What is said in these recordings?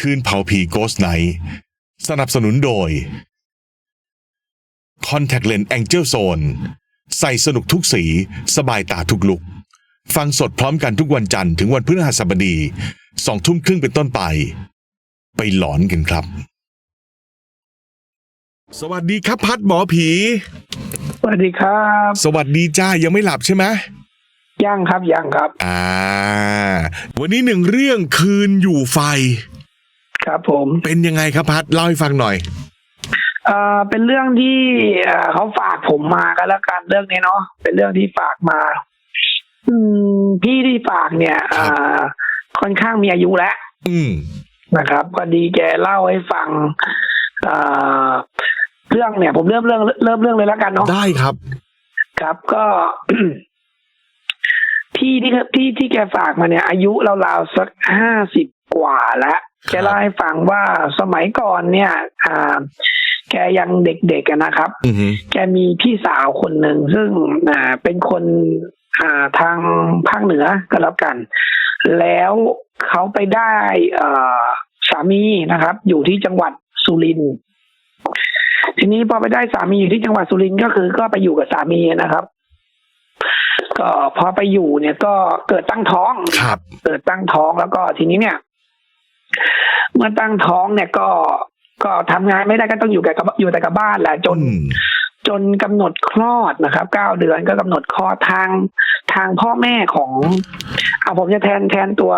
คืนเผาผีโกสไนสนับสนุนโดย Contact Lens Angel Zone ใส่สนุกทุกสี สบายตาทุกลุก ฟังสดพร้อมกันทุกวันจันทร์ถึงวันพฤหัสบดีสองทุ่มครึ่งเป็นต้นไป ไปหลอนกันครับ สวัสดีครับพัดหมอผี สวัสดีครับ สวัสดีจ้ายังไม่หลับใช่ไหมย่างครับย่างครับ อ่า วันนี้หนึ่งเรื่องคืนอยู่ไฟ ครับผมเป็นยังไงครับพัดเล่าให้ฟังหน่อยเอ่อเป็นเรื่องที่เอ่อเขาฝากผมมากันแล้วกันเรื่องนี้เนาะเป็นเรื่องที่ฝากมา อืม พี่ที่ฝากเนี่ยอ่าค่อนข้างมีอายุแล้วอืมนะครับพอดีแกเล่าให้ฟังอ่าเรื่องเนี่ย ผมเริ่มเรื่องเริ่มเรื่องเลยแล้วกันเนาะได้ครับ ครับก็ พี่ที่ที่ที่แกฝากมาเนี่ย อายุราวๆสักห้าสิบกว่าแล้ว แกเล่าให้ฟังว่าสมัยก่อนเนี่ย อ่า แกยังเด็กๆอะนะครับอือหือแกมีพี่สาวคนหนึ่งซึ่งอ่าเป็นคนอ่าทางภาคเหนือก็แล้วกัน แล้วเขาไปได้เอ่อสามีนะครับ อยู่ที่จังหวัดสุรินทร์ทีนี้พอไปได้สามีอยู่ที่จังหวัดสุรินทร์ก็คือ ก็ไปอยู่กับสามีนะครับ ก็พอไปอยู่เนี่ยก็เกิดตั้งท้องครับ เกิดตั้งท้องแล้วก็ทีนี้เนี่ย เมื่อตั้งท้องเนี่ยก็ก็ทำงานไม่ได้ก็ต้องอยู่กับอยู่แต่กับบ้านแหละจนอืมจนกำหนดคลอดนะครับเก้าเดือนก็กำหนดคลอดทางทางพ่อแม่ของเอาผมจะแทนแทนตัว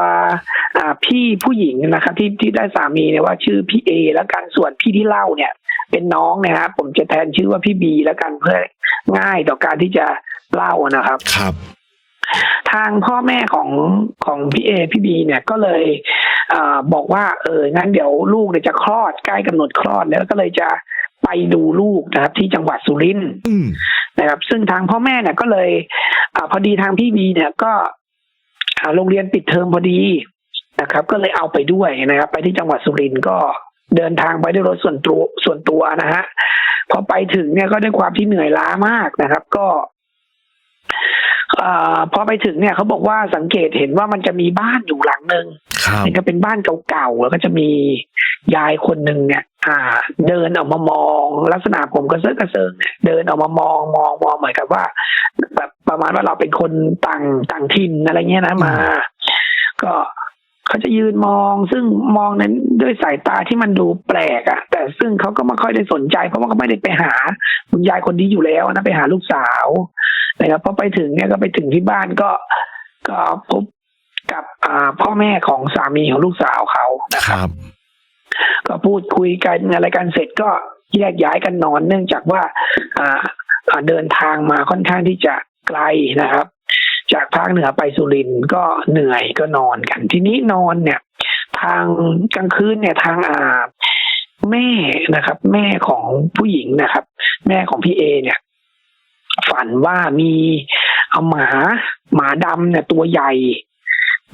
อ่าพี่ผู้หญิงนะครับ ที่ที่ได้สามีเนี่ยว่าชื่อพี่เอแล้วกันส่วนพี่ที่เล่าเนี่ย เป็นน้องนะครับผมจะแทนชื่อว่าพี่บีแล้วกันเพื่อง่ายต่อการที่จะเล่านะครับ ครับ ทางพ่อแม่ของของพี่เอพี่บีเนี่ยก็เลยอาบอกว่าเอองั้นเดี๋ยวลูกเนี่ยจะคลอดใกล้กำหนดคลอดแล้วก็เลยจะไปดูลูกนะครับ ที่จังหวัดสุรินทร์อืมนะครับ ซึ่งทางพ่อแม่เนี่ยก็เลยอาพอดีทางพี่บีเนี่ยก็อ่าโรงเรียนปิดเทอมพอดีนะครับ ก็เลยเอาไปด้วยนะครับ ไปที่จังหวัดสุรินทร์ก็เดินทางไปด้วยรถส่วนตัวส่วนตัวนะฮะพอไปถึงเนี่ยก็ด้วยความที่เหนื่อยล้ามากนะครับ ก็ อ่าพอไปถึงเนี่ยเขาบอกว่าสังเกตเห็นว่ามันจะมีบ้านอยู่หลังหนึ่งครับนี่ก็เป็นบ้านเก่าๆแล้วก็จะมียายคนหนึ่งเนี่ยอ่า เดินออกมามองลักษณะผมกระเซิร์กระเซิงเนี่ยเดินออกมามองมองมองเหมือนกับว่าแบบประมาณว่าเราเป็นคนต่างต่างถิ่นอะไรเงี้ยนะมา ก็ เขาจะยืนมองซึ่งมองนั้นด้วยสายตาที่มันดูแปลกอะแต่ซึ่งเขาก็ไม่ค่อยได้สนใจ เพราะว่าเขาไม่ได้ไปหาคุณยายคนนี้อยู่แล้วนะไปหาลูกสาวนะครับพอไปถึงเนี่ยก็ไปถึงที่บ้านก็ก็พบกับอ่าพ่อแม่ของสามีของลูกสาวเขานะคครับรับ ก็พูดคุยกันอะไรกันเสร็จก็แยกย้ายกันนอนเนื่องจากว่าอ่าอ่าเดินทางมาค่อนข้างที่จะไกลนะครับ จากภาคเหนือไปสุรินทร์ก็เหนื่อยก็นอนกัน ทีนี้นอนเนี่ย ทางกลางคืนเนี่ยทางอ่าแม่นะครับ แม่ของผู้หญิงนะครับ แม่ของพี่เอเนี่ย ฝันว่ามีเอาหมาหมาดำเนี่ยตัวใหญ่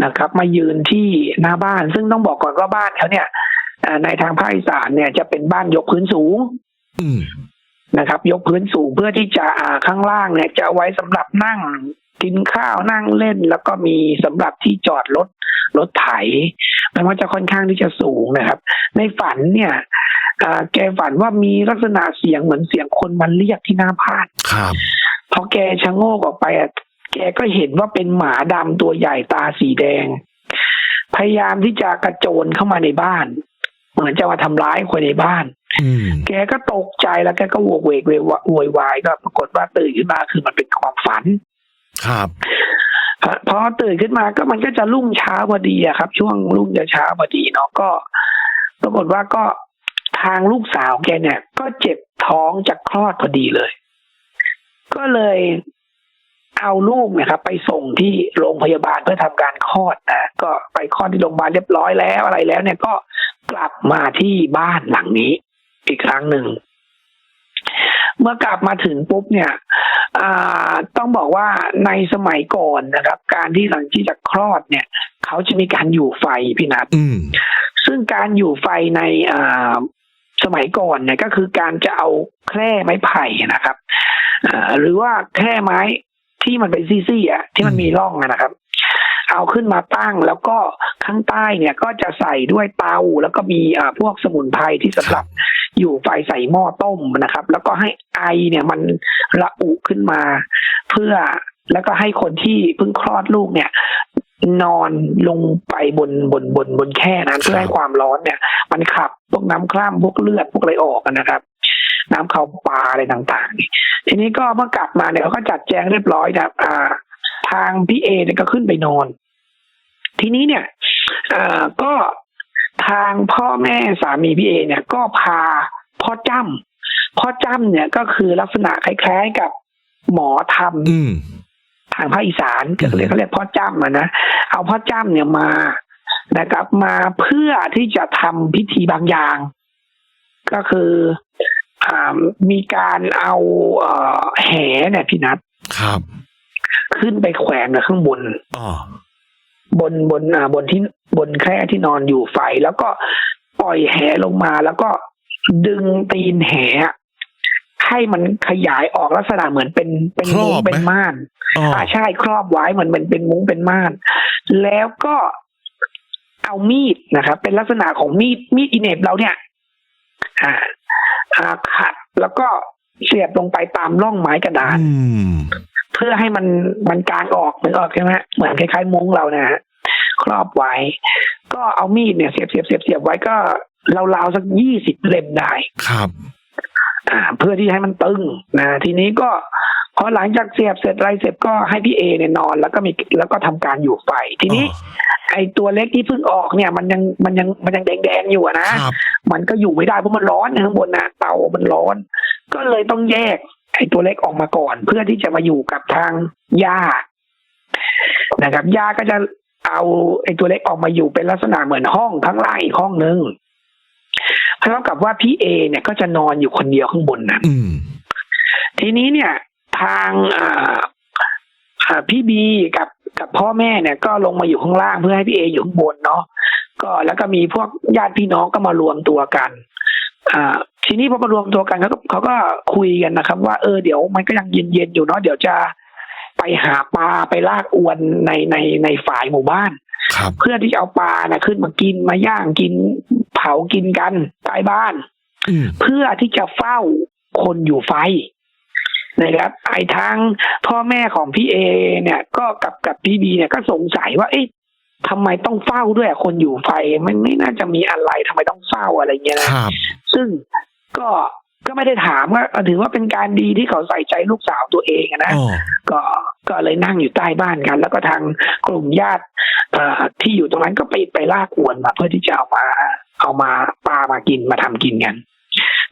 นะครับ มายืนที่หน้าบ้าน ซึ่งต้องบอกก่อนว่าบ้านเขาเนี่ยอ่าในทางภาคอีสานเนี่ยจะเป็นบ้านยกพื้นสูงอืมนะครับ ยกพื้นสูงเพื่อที่จะอ่าข้างล่างเนี่ย จะเอาไว้สำหรับนั่ง กินข้าวนั่งเล่น แล้วก็มีสำหรับที่จอดรถรถไถมันก็จะค่อนข้างที่จะสูงนะครับ ในฝันเนี่ยอ่าแกฝันว่ามีลักษณะเสียงเหมือนเสียงคนมาเรียกที่หน้าบ้านครับพอแกชะโงกออกไปอะแกก็เห็นว่าเป็นหมาดำตัวใหญ่ตาสีแดง พยายามที่จะกระโจนเข้ามาในบ้าน เหมือนจะมาทำร้ายคนในบ้านอืมแกก็ตกใจแล้วแกก็โวกเวกเวยวะโวยวายก็ปรากฏว่าตื่นขึ้นมาคือมันเป็นความฝัน ครับพอตื่นขึ้นมาก็มันก็จะรุ่งเช้าพอดีอะครับ ช่วงรุ่งจะเช้าพอดีเนาะก็ ปรากฏว่าก็ทางลูกสาวแกเนี่ย ก็เจ็บท้องจากคลอดพอดีเลย ก็เลยเอาลูกเนี่ยครับ ไปส่งที่โรงพยาบาลเพื่อทำการคลอดนะก็ไปคลอดที่โรงพยาบาลเรียบร้อยแล้วอะไรแล้วเนี่ยก็กลับมาที่บ้านหลังนี้ อีกครั้งหนึ่ง เมื่อกลับมาถึงปุ๊บเนี่ยอ่าต้องบอกว่าในสมัยก่อนนะครับ การที่หลังที่จะคลอดเนี่ย เขาจะมีการอยู่ไฟพี่นัทอืมซึ่งการอยู่ไฟในอ่าสมัยก่อนเนี่ยก็คือการจะเอาแคร่ไม้ไผ่นะครับอ่าหรือว่าแคร่ไม้ที่มันเป็นซี่ๆอะที่มันมีร่องอะนะครับ เอาขึ้นมาตั้ง แล้วก็ข้างใต้เนี่ยก็จะใส่ด้วยเตาแล้วก็มีอ่าพวกสมุนไพรที่สำหรับอยู่ไฟใส่หม้อต้มนะครับ แล้วก็ให้ไอเนี่ยมันระอุขึ้นมา เพื่อแล้วก็ให้คนที่เพิ่งคลอดลูกเนี่ยนอนลงไปบนบนบนบนแค่นั้นเพื่อให้ความร้อนเนี่ย มันขับพวกน้ำคร่ำพวกเลือดพวกอะไรออกนะครับ น้ำเขาปลาอะไรต่างๆนี่ทีนี้ก็เมื่อกลับมาเนี่ยเขาก็จัดแจงเรียบร้อยนะครับอ่า ทางพี่เอเนี่ยก็ขึ้นไปนอน ทีนี้เนี่ยอ่าก็ทางพ่อแม่สามีพี่เอเนี่ย ก็พาพ่อจ้ำพ่อจ้ำเนี่ยก็คือลักษณะคล้าย ๆกับหมอทำอืมทางภาคอีสานเขาเรียกเขาเรียกพ่อจ้ำอะนะเอาพ่อจ้ำเนี่ยมานะครับ มาเพื่อที่จะทำพิธีบางอย่าง ก็คืออ่ามีการเอาเอ่อแหเนี่ยพี่นัทครับ ขึ้นไปแขวนไว้ข้างบนอ๋อบนบนอ่าบนที่บนแคร่ที่นอนอยู่ไฟ แล้วก็ปล่อยแหลงมาแล้วก็ดึงตีนแหให้มันขยายออกลักษณะเหมือนเป็นเป็นมุ้งเป็นม่านอ๋ออ่าใช่ครอบไว้เหมือนเป็นเป็นมุ้งเป็นม่าน แล้วก็เอามีดนะครับ เป็นลักษณะของมีดมีดอินเนบเราเนี่ย อ่าอ่าขัดแล้วก็เสียบลงไปตามร่องไม้กระดานอืม เพื่อให้มันมันกางออกเหมือนออกใช่ไหมเหมือนคล้ายๆมุ้งเรานะฮะครอบไว้ ก็เอามีดเนี่ยเสียบเสียบเสียบเสียบไว้ก็ราวๆสักยี่สิบเล่มได้ครับอ่าเพื่อที่ให้มันตึงนะทีนี้ก็พอหลังจากเสียบเสร็จอะไรเสร็จก็ให้พี่เอเนี่ยนอนแล้วก็มีแล้วก็ทำการอยู่ไฟทีนี้ ไอตัวเล็กที่เพิ่งออกเนี่ย มันยังมันยังมันยังแดงๆอยู่อะนะครับมันก็อยู่ไม่ได้เพราะมันร้อนนะข้างบนนะเตามันร้อน ก็เลยต้องแยก ไอ้ตัวเล็กออกมาก่อน เพื่อที่จะมาอยู่กับทางย่านะครับย่าก็จะเอาไอ้ตัวเล็กออกมาอยู่เป็นลักษณะเหมือนห้องข้างล่างอีกห้องนึงเท่ากับว่าพี่เอเนี่ยก็จะนอนอยู่คนเดียวข้างบนนะอืมทีนี้เนี่ย ทางอ่าอ่าพี่บีกับกับพ่อแม่เนี่ยก็ลงมาอยู่ข้างล่างเพื่อให้พี่เออยู่ข้างบนเนาะก็แล้วก็มีพวกญาติพี่น้องก็มารวมตัวกัน อ่าทีนี้พอมารวมตัวกันเขาก็เขาก็คุยกันนะครับ ว่าเออเดี๋ยวมันก็ยังเย็นๆอยู่เนาะเดี๋ยวจะไปหาปลาไปลากอวนในในในฝ่ายหมู่บ้านครับเพื่อที่จะเอาปลานะขึ้นมากินมาย่างกินเผากินกันใต้บ้านอืมเพื่อที่จะเฝ้าคนอยู่ไฟนะครับไอ้ทางพ่อแม่ของพี่เอ เนี่ย ก็กับกับพี่บีเนี่ยก็สงสัยว่าเอ๊ะทำไมต้องเฝ้าด้วยคนอยู่ไฟมันไม่น่าจะมีอะไรทำไมต้องเฝ้าอะไรเงี้ยนะครับ ซึ่งก็ก็ไม่ได้ถามว่าถือว่าเป็นการดีที่เขาใส่ใจลูกสาวตัวเองอะนะอ๋อก็ก็เลยนั่งอยู่ใต้บ้านกัน แล้วก็ทางกลุ่มญาติเอ่อที่อยู่ตรงนั้นก็ไปไปลากอวนมาเพื่อที่จะเอามาเอามาปลามากินมาทำกินกัน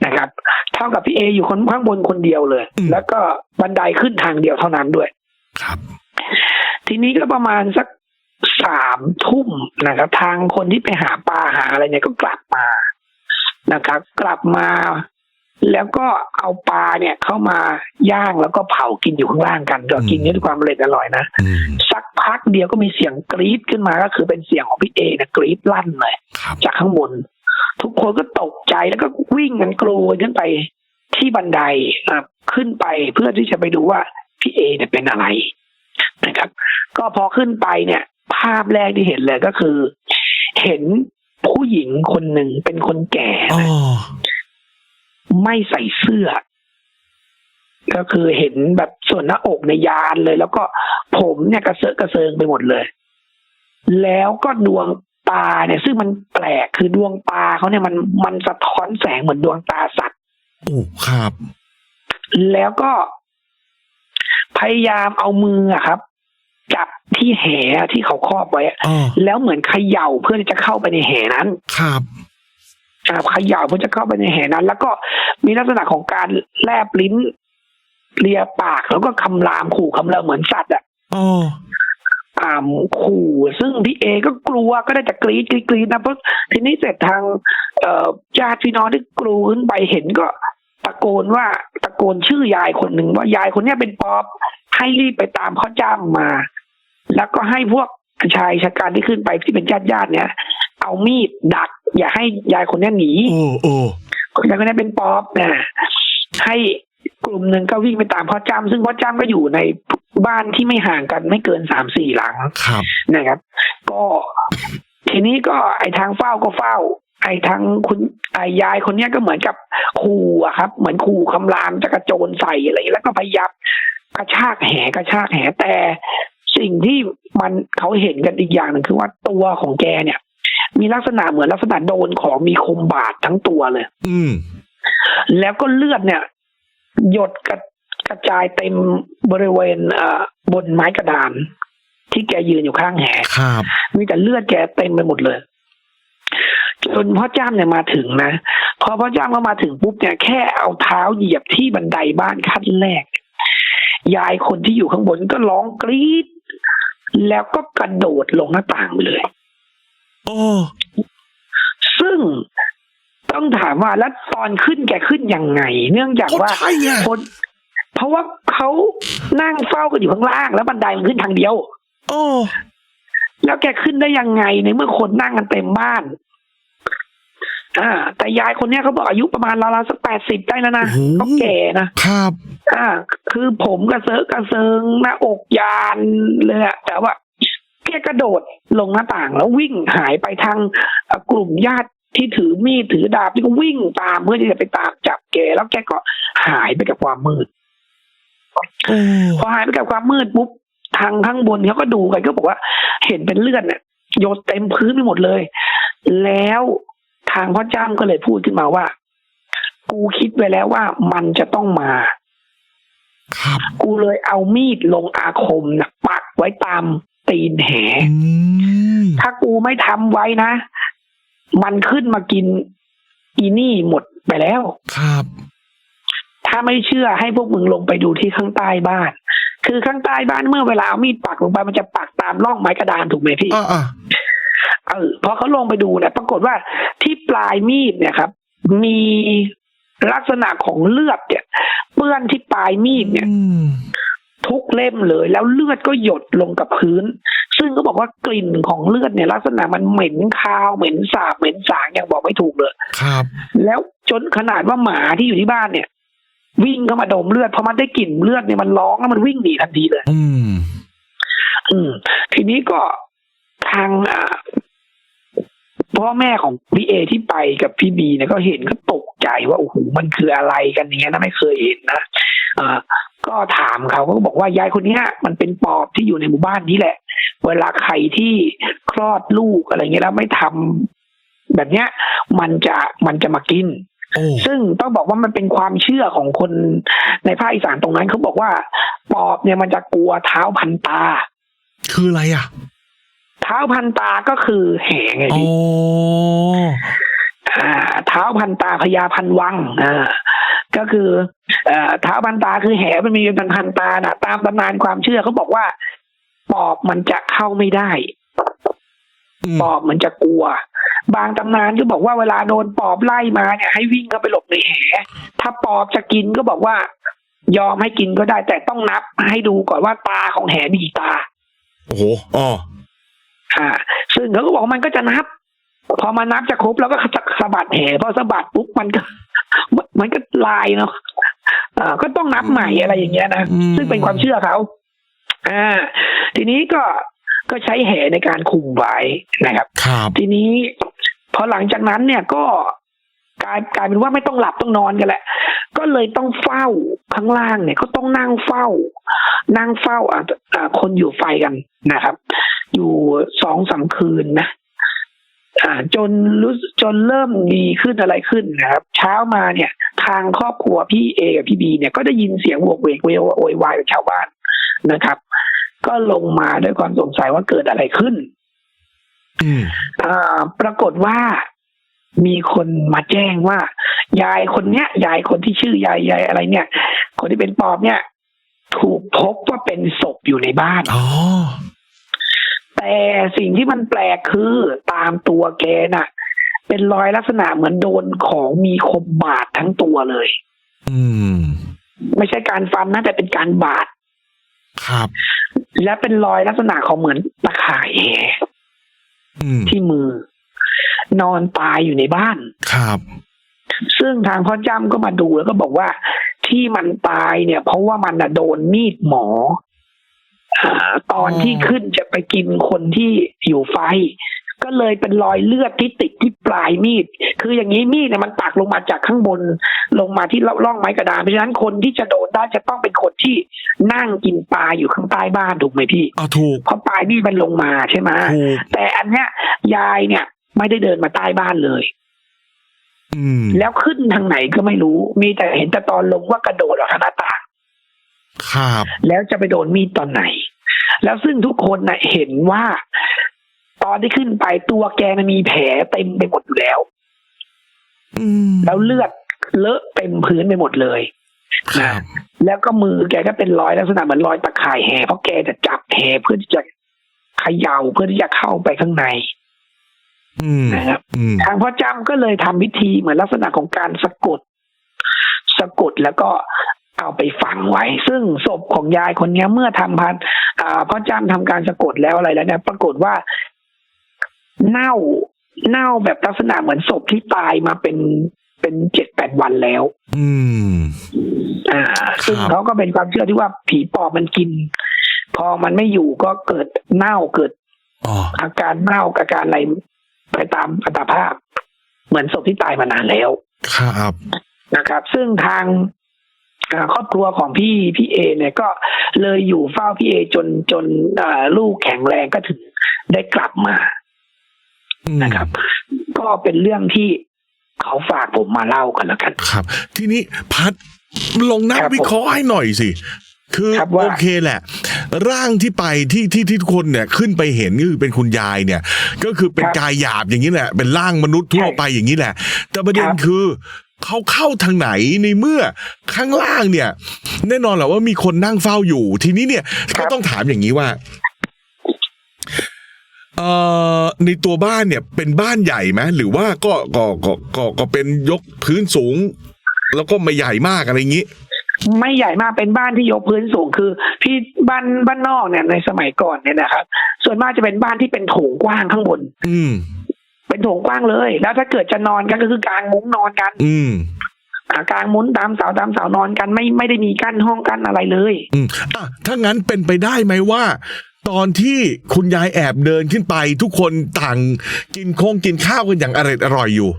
นะครับ เท่ากับพี่เออยู่คนข้างบนคนเดียวเลยอืมแล้วก็บันไดขึ้นทางเดียวเท่านั้นด้วย ครับ ทีนี้ก็ประมาณสักสามทุ่มนะครับ ทางคนที่ไปหาปลาหาอะไรเนี่ยก็กลับมา นะครับ กลับมาแล้วก็เอาปลาเนี่ยเข้ามาย่างแล้วก็เผากินอยู่ข้างล่างกันก็กินด้วยความอร่อยอร่อยนะอืมสักพักเดียวก็มีเสียงกรี๊ดขึ้นมาก็คือเป็นเสียงของพี่เอนะกรี๊ดลั่นเลยครับจากข้างบน ทุกคนก็ตกใจแล้วก็วิ่งกันกลัวขึ้นไปที่บันไดอะขึ้นไปเพื่อที่จะไปดูว่าพี่เอเนี่ยเป็นอะไรนะครับ ก็พอขึ้นไปเนี่ย ภาพแรกที่เห็นเลยก็คือ เห็น ผู้หญิงคนหนึ่งเป็นคนแก่อ๋อไม่ใส่เสื้อ ก็คือเห็นแบบส่วนหน้าอกในยานเลย แล้วก็ผมเนี่ยกระเซาะกระเซิงไปหมดเลย แล้วก็ดวงตาเนี่ย ซึ่งมันแปลกคือดวงตาเขาเนี่ยมันมันสะท้อนแสงเหมือนดวงตาสัตว์โอ้ครับ แล้วก็พยายามเอามืออะครับ จับที่แหที่เขาครอบไว้อะอ๋อแล้วเหมือนเขย่าเพื่อที่จะเข้าไปในแหนั้นครับอ่าเขย่าเพื่อจะเข้าไปในแหนั้น แล้วก็มีลักษณะของการแลบลิ้นเลียปากแล้วก็คำรามขู่คำรามเหมือนสัตว์อะอ๋ออ่าขู่ซึ่งพี่เอก็กลัวก็ได้แต่กรีดกรีดกรีดนะเพราะทีนี้เสร็จทางเอ่อญาติพี่น้องที่กรูขึ้นไปเห็นก็ตะโกนว่าตะโกนชื่อยายคนหนึ่งว่ายายคนเนี้ยเป็นป๊อปให้รีบไปตามพ่อจ้ำมา แล้วก็ให้พวกชายชะกันที่ขึ้นไปที่เป็นญาติญาติๆเนี่ย เอามีดดัก อย่าให้ยายคนเนี้ยหนีโอ้โอ้คนนั้นก็ได้เป็นป๊อปนะให้กลุ่มหนึ่งก็วิ่งไปตามพ่อจ้ำซึ่งพ่อจ้ำก็อยู่ในบ้านที่ไม่ห่างกันไม่เกินสามสี่หลังครับนะครับ ก็ทีนี้ก็ไอ้ทางเฝ้าก็เฝ้า ไอ้ทางคุณไอ้ยายคนเนี้ยก็เหมือนกับขู่อะครับ เหมือนขู่คำรามจะกระโจนใส่อะไรอย่างเงี้ยแล้วก็พยายามกระชากแหกระชากแหแต่ สิ่งที่มันเขาเห็นกันอีกอย่างหนึ่งคือว่าตัวของแกเนี่ย มีลักษณะเหมือนลักษณะโดนของมีคมบาดทั้งตัวเลย อืม แล้วก็เลือดเนี่ย หยดกระกระจายเต็มบริเวณเอ่อบนไม้กระดาน ที่แกยืนอยู่ข้างแหครับมีแต่เลือดแกเต็มไปหมดเลยจนพ่อจ้ำเนี่ยมาถึงนะพอพ่อจ้ำก็มาถึงปุ๊บเนี่ยแค่เอาเท้าเหยียบที่บันไดบ้านขั้นแรก ยายคนที่อยู่ข้างบนก็ร้องกรี๊ด แล้วก็กระโดดลงหน้าต่างไปเลย โอ้ซึ่งต้องถามว่าแล้วตอนขึ้นแกขึ้นยังไง เนื่องจากก็ว่าใช่ไงคนเพราะว่าเขานั่งเฝ้ากันอยู่ข้างล่าง แล้วบันไดมันขึ้นทางเดียว โอ้แล้วแกขึ้นได้ยังไงในเมื่อคนนั่งกันเต็มบ้าน อ่า แต่ยายคนเนี้ยเขาบอกอายุประมาณราวๆสักแปดสิบได้แล้วนะเขาแก่นะครับ อ่า คือผมกระเซาะกระเซิงหน้าอกยานเลยอะแต่ว่าแกกระโดดลงหน้าต่างแล้ววิ่งหายไปทางเอ่อกลุ่มญาติที่ถือมีดถือดาบที่ก็วิ่งตามเพื่อที่จะไปตามจับแกแล้วแกก็หายไปกับความมืด โอ้พอหายไปกับความมืดปุ๊บทางข้างบนเขาก็ดูกันก็บอกว่า เห็นเป็นเลือดเนี่ยโยนเต็มพื้นไปหมดเลย แล้ว ทางพ่อจ้ำก็เลยพูดขึ้นมาว่า กูคิดไว้แล้วว่ามันจะต้องมาครับกูเลยเอามีดลงอาคมนะปักไว้ตามตีนแหอืมถ้ากูไม่ทำไว้นะ มันขึ้นมากินอีนี่หมดไปแล้ว ครับ ถ้าไม่เชื่อให้พวกมึงลงไปดูที่ข้างใต้บ้าน คือข้างใต้บ้านเมื่อเวลาเอามีดปักลงไปมันจะปักตามร่องไม้กระดานถูกไหมพี่อ่าอ่า เออพอเขาลงไปดูเนี่ยปรากฏว่าที่ปลายมีดเนี่ยครับ มีลักษณะของเลือดเนี่ยเปื้อนที่ปลายมีดเนี่ยอืมทุกเล่มเลยแล้วเลือดก็หยดลงกับพื้น ซึ่งก็บอกว่ากลิ่นของเลือดเนี่ย ลักษณะมันเหม็นคาวเหม็นสาบเหม็นสางยังบอกไม่ถูกเลยครับ แล้วจนขนาดว่าหมาที่อยู่ที่บ้านเนี่ย วิ่งเข้ามาดมเลือดพอมันได้กลิ่นเลือดเนี่ยมันร้องแล้วมันวิ่งหนีทันทีเลย อืม อืม ทีนี้ก็ทางอ่า พ่อแม่ของพี่เอที่ไปกับพี่บีเนี่ยก็เห็นก็ตกใจว่าโอ้โหมันคืออะไรกันอย่างเงี้ยนะไม่เคยเห็นนะอ่าก็ถามเขาเขาก็บอกว่ายายคนเนี้ย มันเป็นปอบที่อยู่ในหมู่บ้านนี้แหละ เวลาใครที่คลอดลูกอะไรเงี้ยแล้วไม่ทำแบบเนี้ย มันจะมันจะมากินโอ้ซึ่งต้องบอกว่ามันเป็นความเชื่อของคนในภาคอีสานตรงนั้นเขาบอกว่า ปอบเนี่ยมันจะกลัวเท้าพันตา คืออะไรอะ เท้าพันตาก็คือแห่ไงอ๋อพี่อ่าเท้าพันตาพญาพันวังอ่าก็คือเอ่อเท้าพันตาคือแห่มันมีเป็นพันตาน่ะตามตำนานความเชื่อเขาบอกว่าปอบมันจะเข้าไม่ได้อืมปอบมันจะกลัว บางตำนานก็บอกว่าเวลาโดนปอบไล่มาเนี่ยให้วิ่งเข้าไปหลบในแหถ้าปอบจะกินก็บอกว่า ยอมให้กินก็ได้แต่ต้องนับให้ดูก่อนว่าตาของแหมีกี่ตา โอ้โหอ๋อ อ่า ซึ่งเขาก็บอกว่ามันก็จะนับ พอมานับจะครบแล้วก็จะสะบัดแหพอสะบัดปุ๊บมันก็ มันก็ลายเนาะอ่าก็ต้องนับใหม่อะไรอย่างเงี้ยนะอืมซึ่งเป็นความเชื่อเขาอ่า ทีนี้ก็ก็ใช้แหในการคุมไว้นะครับครับ ทีนี้พอหลังจากนั้นเนี่ยก็ กลายกลายเป็นว่าไม่ต้องหลับต้องนอนกันแหละ ก็เลยต้องเฝ้าข้างล่างเนี่ยก็ต้องนั่งเฝ้า นั่งเฝ้าอ่าอ่าคนอยู่ไฟกันนะครับ อยู่สองสามคืนนะอ่าจนรู้สึกจนเริ่มดีขึ้นอะไรขึ้นนะครับ เช้ามาเนี่ย ทางครอบครัวพี่เอกับพี่บีเนี่ยก็ได้ยินเสียงโวกเวกเวลโวยวายจากชาวบ้านนะครับ ก็ลงมาด้วยความสงสัยว่าเกิดอะไรขึ้นอืมอ่าปรากฏว่า มีคนมาแจ้งว่า ยายคนเนี้ย ยายคนที่ชื่อยายยายอะไรเนี่ย คนที่เป็นปอบเนี่ย ถูกพบว่าเป็นศพอยู่ในบ้านอ๋อแต่สิ่งที่มันแปลกคือตามตัวแกน่ะ เป็นรอยลักษณะเหมือนโดนของมีคมบาดทั้งตัวเลย อืม ไม่ใช่การฟันนะแต่เป็นการบาดครับ และเป็นรอยลักษณะของเหมือนตะข่ายแหอืมที่มือ นอนตายอยู่ในบ้าน ครับ ซึ่งทางพ่อจ้ำก็มาดูแล้วก็บอกว่าทที่มันตายเนี่ย เพราะว่ามันน่ะโดนมีดหมออ่าตอนอ๋อที่ขึ้นจะไปกินคนที่อยู่ไฟ ก็เลยเป็นรอยเลือดที่ติดที่ปลายมีด คืออย่างนี้มีดเนี่ยมันปักลงมาจากข้างบน ลงมาที่ร่องไม้กระดานเพราะฉะนั้นคนที่จะโดนได้จะต้องเป็นคนที่นั่งกินปลาอยู่ข้างใต้บ้านถูกไหมพี่อ่าถูกเพราะปลายมีดมันลงมาใช่ไหมถูกแต่อันเนี้ยยายเนี่ย ไม่ได้เดินมาใต้บ้านเลยอืมแล้วขึ้นทางไหนก็ไม่รู้ มีแต่เห็นแต่ตอนลงว่ากระโดดออกทางหน้าต่างครับ แล้วจะไปโดนมีดตอนไหน แล้วซึ่งทุกคนน่ะเห็นว่า ตอนที่ขึ้นไปตัวแกมันมีแผลเต็มไปหมดอยู่แล้วอืมแล้วเลือดเลอะเต็มพื้นไปหมดเลยครับแล้วก็มือแกก็เป็นรอยลักษณะเหมือนรอยตะข่ายแห่เพราะแกจะจับแห่เพื่อที่จะเขย่าเพื่อที่จะเข้าไปข้างในอืม นะครับอืมทางพ่อจำก็เลยทำพิธีเหมือนลักษณะของการสะกด สะกดแล้วก็เอาไปฝังไว้ ซึ่งศพของยายคนเนี้ยเมื่อทำพันอ่าพ่อจำทำการสะกดแล้วอะไรแล้วเนี่ยปรากฏว่าเน่าเน่าแบบลักษณะเหมือนศพที่ตายมาเป็นเป็นเจ็ดแปดวันแล้ว อืม อ่า ซึ่งครับเขาก็เป็นความเชื่อที่ว่าผีปอบมันกิน พอมันไม่อยู่ก็เกิดเน่าเกิดอ๋ออาการเน่าอาการอะไร ไปตามอัตภาพ เหมือนศพที่ตายมานานแล้วครับนะครับ ซึ่งทางอ่าครอบครัวของพี่พี่เอ เนี่ยก็เลยอยู่เฝ้าพี่เอจนจนอ่าลูกแข็งแรงก็ถึงได้กลับมาอืมนะครับ ก็เป็นเรื่องที่เขาฝากผมมาเล่ากันแล้วกัน ครับ ทีนี้พัดลองนั่งครับผมวิเคราะห์ให้หน่อยสิ คือครับว่าโอเคแหละ ร่างที่ไปที่ที่ที่ทุกคนเนี่ยขึ้นไปเห็นก็คือเป็นคุณยายเนี่ย ก็คือเป็นกายหยาบอย่างนี้แหละ เป็นร่างมนุษย์ทั่วไปอย่างนี้แหละ แต่ประเด็นคือเขาเข้าทางไหนในเมื่อข้างล่างเนี่ย แน่นอนแหละว่ามีคนนั่งเฝ้าอยู่ ทีนี้เนี่ยก็ต้องถามอย่างนี้ว่าเอ่อในตัวบ้านเนี่ยเป็นบ้านใหญ่ไหมหรือว่าก็ก็ก็ก็ก็เป็นยกพื้นสูง แล้วก็ไม่ใหญ่มากอะไรอย่างนี้ ไม่ใหญ่มากเป็นบ้านที่ยกพื้นสูงคือพี่บ้านบ้านนอกเนี่ยในสมัยก่อนเนี่ยนะครับ ส่วนมากจะเป็นบ้านที่เป็นโถงกว้างข้างบน อืม เป็นโถงกว้างเลย แล้วถ้าเกิดจะนอนกันก็คือกางมุ้งนอนกัน อืมอ่ากางมุ้งตามเสาตามเสานอนกันไม่ไม่ได้มีกั้นห้องกั้นอะไรเลย อืมอะถ้างั้นเป็นไปได้ไหมว่าตอนที่คุณยายแอบเดินขึ้นไปทุกคนต่างกินคงกินข้าวกันอย่างอร่อยอร่อยอยู่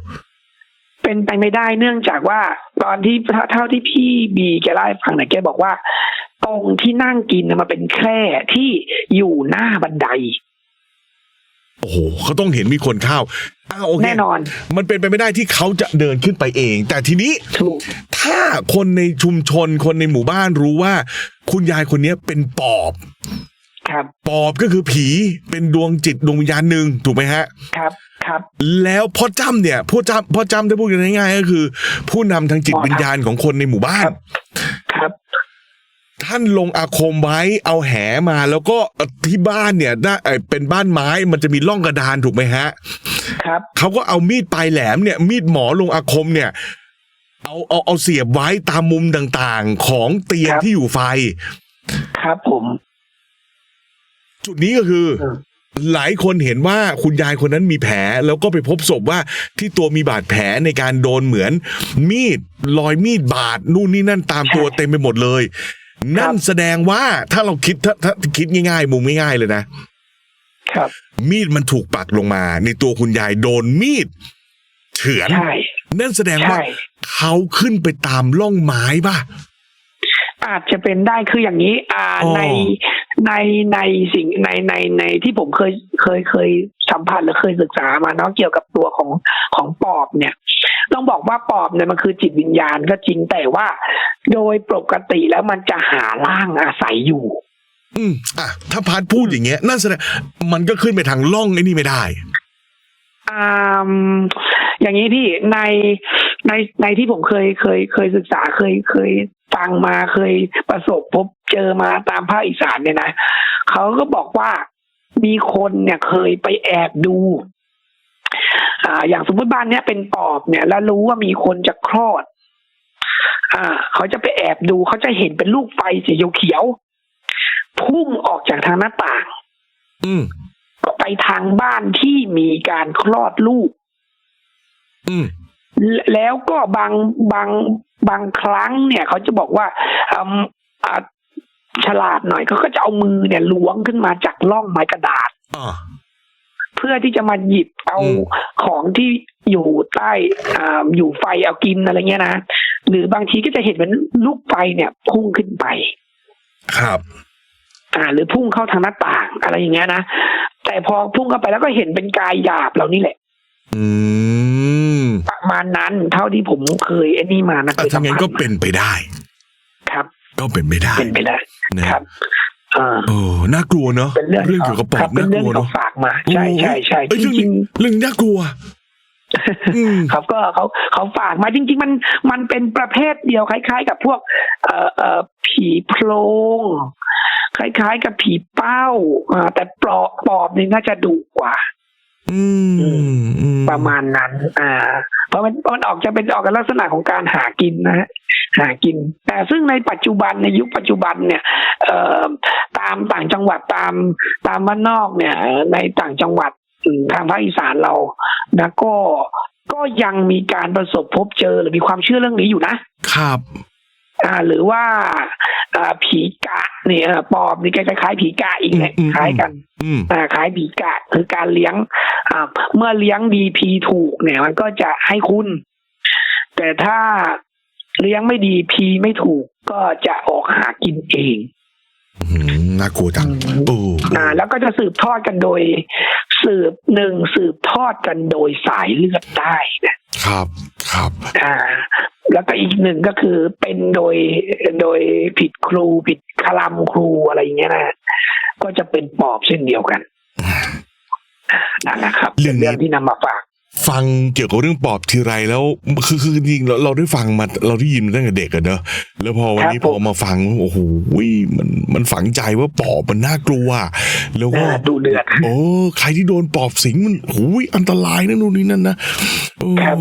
เป็นไปไม่ได้เนื่องจากว่าตอนที่เท่าที่พี่บีแกเล่าให้ฟังเนี่ยแกบอกว่า ตรงที่นั่งกินน่ะมันเป็นแคร่ที่อยู่หน้าบันได โอ้โหเขาต้องเห็นมีคนเข้าอ้าวโอเคแน่นอน มันเป็นไปไม่ได้ที่เขาจะเดินขึ้นไปเอง แต่ทีนี้ถูกถ้าคนในชุมชนคนในหมู่บ้านรู้ว่า คุณยายคนนี้เป็นปอบ ครับ ปอบก็คือผีเป็นดวงจิตดวงวิญญาณหนึ่งถูกไหมฮะ ครับ ครับ แล้วพ่อจ้ำเนี่ยพ่อจ้ำพ่อจ้ำถ้าพูดกันง่ายๆก็คือ ผู้นำทางจิตวิญญาณของคนในหมู่บ้าน ครับ ท่านลงอาคมไว้เอาแหมาแล้วก็ที่บ้านเนี่ยได้เอ่อเป็นบ้านไม้มันจะมีร่องกระดานถูกไหมฮะ ครับเขาก็เอามีดปลายแหลมเนี่ย มีดหมอลงอาคมเนี่ยเอาเอาเอาเสียบไว้ตามมุมต่างๆของเตียงครับที่อยู่ไฟ ครับผม จุดนี้ก็คืออืม หลายคนเห็นว่าคุณยายคนนั้นมีแผล แล้วก็ไปพบศพว่าที่ตัวมีบาดแผลในการโดนเหมือน มีดรอยมีดบาดนู่นนี่นั่นตามตัวเต็มไปหมดเลย นั่นแสดงว่าถ้าเราคิดถ้าถ้าคิดง่ายๆ มุมง่ายๆเลยนะ ครับ มีดมันถูกปักลงมา ในตัวคุณยายโดนมีดเฉือนใช่นั่นแสดงว่าใช่เขาขึ้นไปตามร่องไม้ป่ะ อาจจะเป็นได้คืออย่างนี้ อ่าอ๋อในในในสิ่งในในในที่ผมเคยเคยเคยสัมผัสหรือเคยศึกษามาเนาะเกี่ยวกับตัวของของปอบเนี่ย ต้องบอกว่าปอบเนี่ยมันคือจิตวิญญาณก็จริงแต่ว่า โดยปกติแล้วมันจะหาร่างอาศัยอยู่ อืมอะถ้าพาร์ทพูดอย่างเงี้ยนั่นแสดงมันก็ขึ้นไปทางร่องไอ้นี่ไม่ได้อ่า อย่างนี้พี่ในในในที่ผมเคยเคยเคยศึกษาเคยเคยฟังมาเคยประสบพบเจอมาตามภาคอีสานเนี่ยนะเขาก็บอกว่ามีคนเนี่ยเคยไปแอบดู อ่า อย่างสมมติบ้านเนี้ยเป็นปอบเนี่ย แล้วรู้ว่ามีคนจะคลอด อ่า เขาจะไปแอบดูเขาจะเห็นเป็นลูกไฟสีเขียวๆพุ่งออกจากทางหน้าต่าง อืมไปทางบ้านที่มีการคลอดลูกอืม แลแล้วก็บางบางบางครั้งเนี่ย เขาจะบอกว่าอืมอ่าฉลาดหน่อยเขาก็จะเอามือเนี่ยล้วงขึ้นมาจากร่องไม้กระดาษอ่าเพื่อที่จะมาหยิบเอาอืมของที่อยู่ใต้อ่าอยู่ไฟเอากินอะไรเงี้ยนะหรือบางทีก็จะเห็นเป็นลูกไฟเนี่ย พุ่งขึ้นไป ครับ อ่า หรือพุ่งเข้าทางหน้าต่างอะไรอย่างเงี้ยนะแต่พอพุ่งเข้าไปแล้วก็เห็นเป็นกายหยาบเรานี่แหละ อืม ประมาณนั้นเท่าที่ผมเคยไอ้นี่มานะเคอะยถ้างั้นก็สัมผัสเป็นไปได้ ครับ ก็เป็นไปได้ เป็นไปได้นะครับอ่าเออน่ากลัวเนาะเป็นเรื่องเกี่ยวกับปอครับบเป็นน่าเรื่อกงลัวที่เขาเนาะฝากมาใช่ใช่ใช่เอ้ยจเรื่องรินี้งเรื่องน่ากลัวอืมๆครับก็เขาเขาฝากมาจริง ๆ มันมันเป็นประเภทเดียวคล้าย ๆ กับพวก เอ่อเอ่อผีโพรงคล้าย ๆ กับผีเป้าอ่าแต่ปลอบปอบนี่น่าจะดุกว่าอืมอืม ประมาณนั้น อ่า เพราะมันมันออกจะเป็นออกกันลักษณะของการหากินนะฮะหากิน แต่ซึ่งในปัจจุบันในยุคปัจจุบันเนี่ย เอ่อตามต่างจังหวัดตามตามบ้านนอกเนี่ย ในต่างจังหวัดอืมทางภาคอีสานเรานะก็ก็ยังมีการประสบพบเจอหรือมีความเชื่อเรื่องนี้อยู่นะครับ อ่าหรือว่าอ่าผีกะเนี่ยเอ่อปอบนี่ก็คล้ายๆผีกะอีกแหละอืมอืมคล้ายกันอืมอ่าขายผีกะคือการเลี้ยงอ่าเมื่อเลี้ยงดีพีถูกเนี่ย มันก็จะให้คุณ แต่ถ้าเลี้ยงไม่ดีพีไม่ถูกก็จะออกหากินเอง อืมน่ากลัวจังโอ้อ่า แล้วก็จะสืบทอดกันโดย สืบหนึ่งสืบทอดกันโดยสายเลือดได้นะครับครับอ่าแล้วก็อีกหนึ่งก็คือเป็นโดยโดยผิดครูผิดคลำครูอะไรอย่างเงี้ยนะก็จะเป็นปอบเช่นเดียวกันนั่นแหละครับเรื่องนี้เป็นเรื่องที่นำมาฝาก ฟังเกี่ยวกับเรื่องปอบทีไรแล้วคือคือจริงๆเราเราได้ฟังมาเราได้ยินมาตั้งแต่เด็กอะเนอะแล้วพอวันนี้ครับพผมอมาฟังโอ้โหมันมันฝังใจว่าปอบมันน่ากลัวแล้วก็อ่าดูเดือดโอ้ใครที่โดนปอบสิงมันโอ้ยอันตรายนะนู่นนี่นั่นนะโอ้ครับ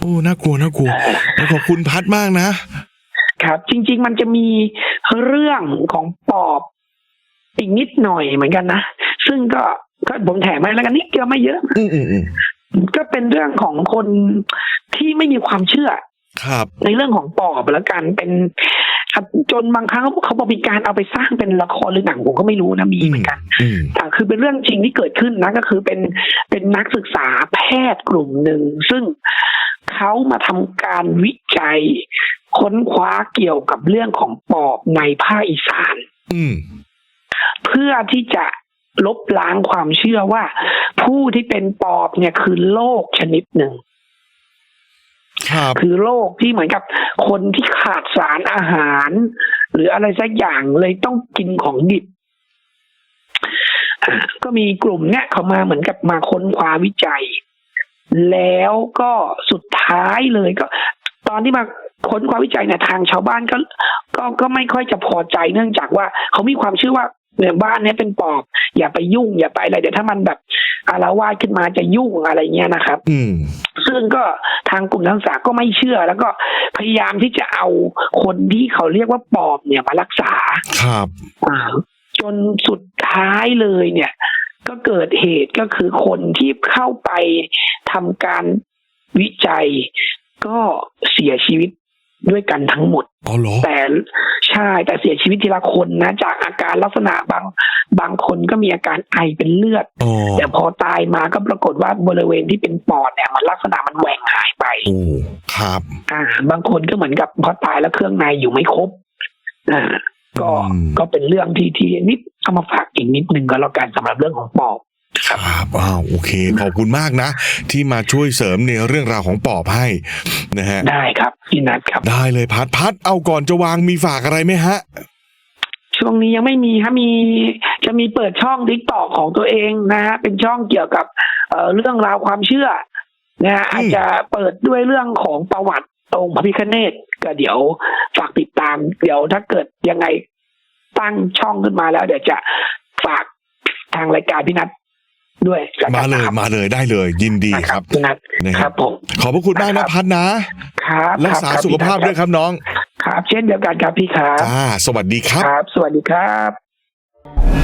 โอ้น่ากลัวน่ากลัวแล้วขอบคุณพัดมากนะครับ จริง ๆ มันจะมีเรื่องของปอบอีกนิดหน่อยเหมือนกันนะซึ่งก็ก็ผมแถมให้แล้วกันนิดเดียวไม่เยอะอืมอืมอืม ก็เป็นเรื่องของคนที่ไม่มีความเชื่อ ครับ ในเรื่องของปอบแล้วกันเป็นจนบางครั้งเขาบอกมีการเอาไปสร้างเป็นละครหรือหนังผมก็ไม่รู้นะมีเหมือนกันอืมอ่าคือเป็นเรื่องจริงที่เกิดขึ้นนะก็คือเป็นเป็นนักศึกษาแพทย์กลุ่มหนึ่ง ซึ่งเขามาทำการวิจัย ค้นคว้าเกี่ยวกับเรื่องของปอบในภาคอีสานอืมเพื่อที่จะ ลบล้างความเชื่อว่า ผู้ที่เป็นปอบเนี่ยคือโรคชนิดหนึ่งครับคือโรคที่เหมือนกับคนที่ขาดสารอาหาร หรืออะไรสักอย่างเลยต้องกินของดิบอ่าก็มีกลุ่มเนี่ยเขามาเหมือนกับมาค้นคว้าวิจัย แล้วก็สุดท้ายเลยก็ ตอนที่มาค้นคว้าวิจัยเนี่ยทางชาวบ้านก็ก็ก็ไม่ค่อยจะพอใจเนื่องจากว่าเขามีความเชื่อว่า เนี่ยบ้านเนี้ยเป็นปอบ อย่าไปยุ่ง อย่าไปอะไรเดี๋ยวถ้ามันแบบอารวาสขึ้นมาจะยุ่งอะไรเงี้ยนะครับ อืม ซึ่งก็ทางกลุ่มนักศึกษาก็ไม่เชื่อ แล้วก็พยายามที่จะเอาคนที่เขาเรียกว่าปอบเนี่ยมารักษาครับ อ่าจนสุดท้ายเลยเนี่ย ก็เกิดเหตุก็คือคนที่เข้าไปทำการวิจัยก็เสียชีวิต ด้วยกันทั้งหมดอ๋อเหรอแต่ใช่แต่เสียชีวิตทีละคนนะ จากอาการลักษณะบางบางคนก็มีอาการไอเป็นเลือดอ๋อแต่พอตายมาก็ปรากฏว่าบริเวณที่เป็นปอดเนี่ยมันลักษณะมันแหว่งหายไปโอ้ครับอ่าบางคนก็เหมือนกับพอตายแล้วเครื่องในอยู่ไม่ครบอ่าก็อืมก็เป็นเรื่องที่ที่นิดเอามาฝากอีกนิดนึงก็แล้วกันสำหรับเรื่องของปอบ ครับอ้าวโอเค ขอบคุณมากนะ ที่มาช่วยเสริมในเรื่องราวของปอบให้นะฮะได้ครับพี่นัทครับ ได้เลยพัดพัดเอาก่อนจะวางมีฝากอะไรไหมฮะช่วงนี้ยังไม่มีฮะมีจะมีเปิดช่องทิกตอกของตัวเองนะฮะเป็นช่องเกี่ยวกับเอ่อเรื่องราวความเชื่อนะฮะอืมอาจจะเปิดด้วยเรื่องของประวัติองค์พระพิฆเนศก็เดี๋ยวฝากติดตาม เดี๋ยวถ้าเกิดยังไงตั้งช่องขึ้นมาแล้ว เดี๋ยวจะฝากทางรายการพี่นัท ด้วยแล้วกัมานเลยนะครับมาเลยได้เลย ยินดีนะคครัรับบพี่นัทนะคครัรับบผมขอบพระคุณมากนะพัดนะครับรักษาคบสุขภาพพี่นัทด้วยครับน้อง ครับ เช่นเดียวกันครับพี่ครับจ้าสวัสดีครับ ครับ สวัสดีครับ